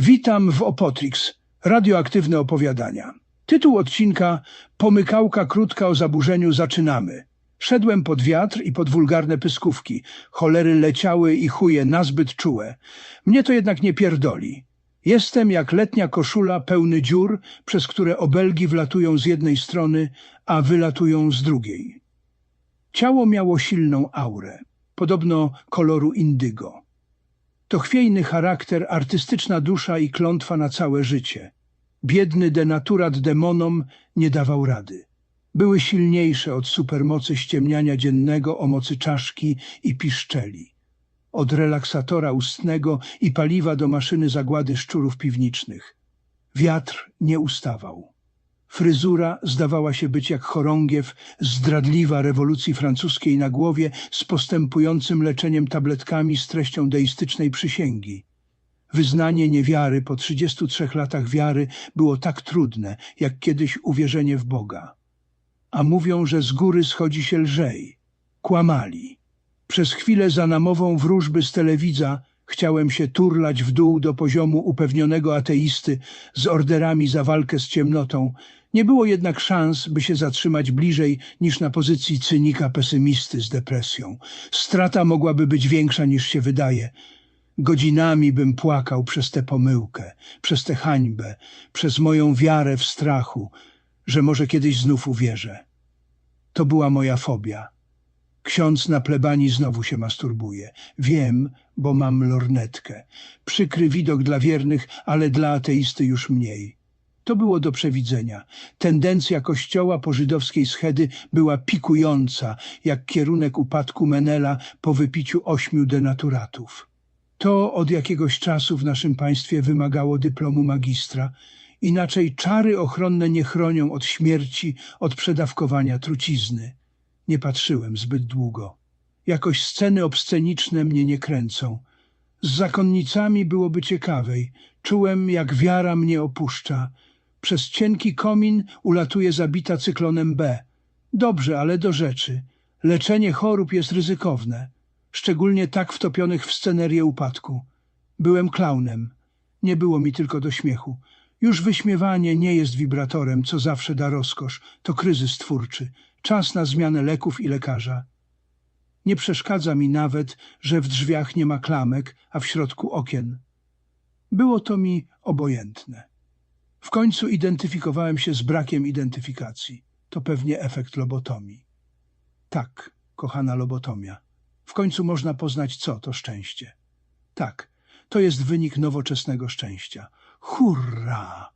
Witam w Opotrix, radioaktywne opowiadania. Tytuł odcinka Pomykałka krótka o zaburzeniu zaczynamy. Szedłem pod wiatr i pod wulgarne pyskówki. Cholery leciały i chuje nazbyt czułe. Mnie to jednak nie pierdoli. Jestem jak letnia koszula pełny dziur, przez które obelgi wlatują z jednej strony, a wylatują z drugiej. Ciało miało silną aurę, podobno koloru indygo. To chwiejny charakter, artystyczna dusza i klątwa na całe życie. Biedny denaturat demonom nie dawał rady. Były silniejsze od supermocy ściemniania dziennego o mocy czaszki i piszczeli. Od relaksatora ustnego i paliwa do maszyny zagłady szczurów piwniczych. Wiatr nie ustawał. Fryzura zdawała się być jak chorągiew zdradliwa rewolucji francuskiej na głowie z postępującym leczeniem tabletkami z treścią deistycznej przysięgi. Wyznanie niewiary po 33 latach wiary było tak trudne, jak kiedyś uwierzenie w Boga. A mówią, że z góry schodzi się lżej. Kłamali. Przez chwilę za namową wróżby z telewidza chciałem się turlać w dół do poziomu upewnionego ateisty z orderami za walkę z ciemnotą. Nie było jednak szans, by się zatrzymać bliżej niż na pozycji cynika pesymisty z depresją. Strata mogłaby być większa niż się wydaje. Godzinami bym płakał przez tę pomyłkę, przez tę hańbę, przez moją wiarę w strachu, że może kiedyś znów uwierzę. To była moja fobia. Ksiądz na plebanii znowu się masturbuje. Wiem, bo mam lornetkę. Przykry widok dla wiernych, ale dla ateisty już mniej. To było do przewidzenia. Tendencja kościoła po żydowskiej schedy była pikująca, jak kierunek upadku Menela po wypiciu ośmiu denaturatów. To od jakiegoś czasu w naszym państwie wymagało dyplomu magistra, inaczej czary ochronne nie chronią od śmierci, od przedawkowania trucizny. Nie patrzyłem zbyt długo. Jakoś sceny obsceniczne mnie nie kręcą. Z zakonnicami byłoby ciekawej. Czułem, jak wiara mnie opuszcza. Przez cienki komin ulatuje zabita cyklonem B. Dobrze, ale do rzeczy. Leczenie chorób jest ryzykowne, szczególnie tak wtopionych w scenerię upadku. Byłem klaunem. Nie było mi tylko do śmiechu. Już wyśmiewanie nie jest wibratorem, co zawsze da rozkosz. To kryzys twórczy. Czas na zmianę leków i lekarza. Nie przeszkadza mi nawet, że w drzwiach nie ma klamek, a w środku okien. Było to mi obojętne. W końcu identyfikowałem się z brakiem identyfikacji. To pewnie efekt lobotomii. Tak, kochana lobotomia. W końcu można poznać, co to szczęście. Tak, to jest wynik nowoczesnego szczęścia. Hurra!